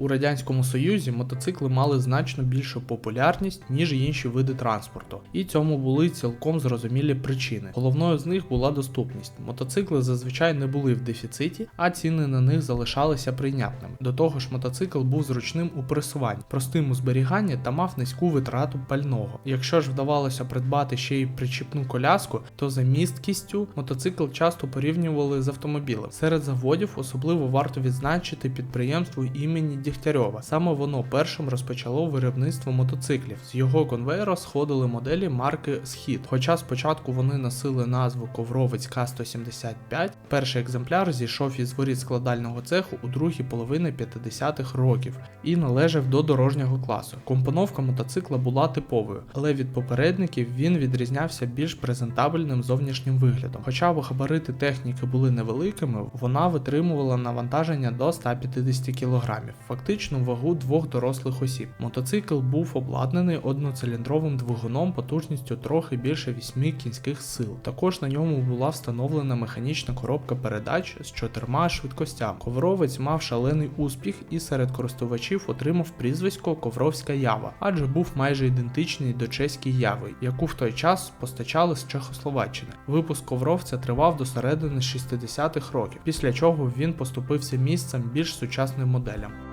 У радянському союзі мотоцикли мали значно більшу популярність ніж інші види транспорту, і цьому були цілком зрозумілі причини. Головною з них була доступність. Мотоцикли зазвичай не були в дефіциті, а ціни на них залишалися прийнятними. До того ж, мотоцикл був зручним у пересуванні, простим у зберіганні та мав низьку витрату пального. Якщо ж вдавалося придбати ще й причіпну коляску, то за місткістю мотоцикл часто порівнювали з автомобілем. Серед заводів особливо варто відзначити підприємство імені Дігтярьова. Саме воно першим розпочало виробництво мотоциклів. З його конвейера сходили моделі марки Схід. Хоча спочатку вони носили назву Ковровець К-175, перший екземпляр зійшов із воріт складального цеху у другій половині 50-х років і належав до дорожнього класу. Компоновка мотоцикла була типовою, але від попередників він відрізнявся більш презентабельним зовнішнім виглядом. Хоча габарити техніки були невеликими, вона витримувала навантаження до 150 кг, фактичну вагу двох дорослих осіб. Мотоцикл був обладнаний одноциліндровим двигуном потужністю трохи більше 8 кінських сил. Також на ньому була встановлена механічна коробка передач з чотирма швидкостями. Ковровець мав шалений успіх і серед користувачів отримав прізвисько Ковровська Ява, адже був майже ідентичний до чеської яви, яку в той час постачали з Чехословаччини. Випуск ковровця тривав до середини 60-х років, після чого він поступився місцем більш сучасним моделям.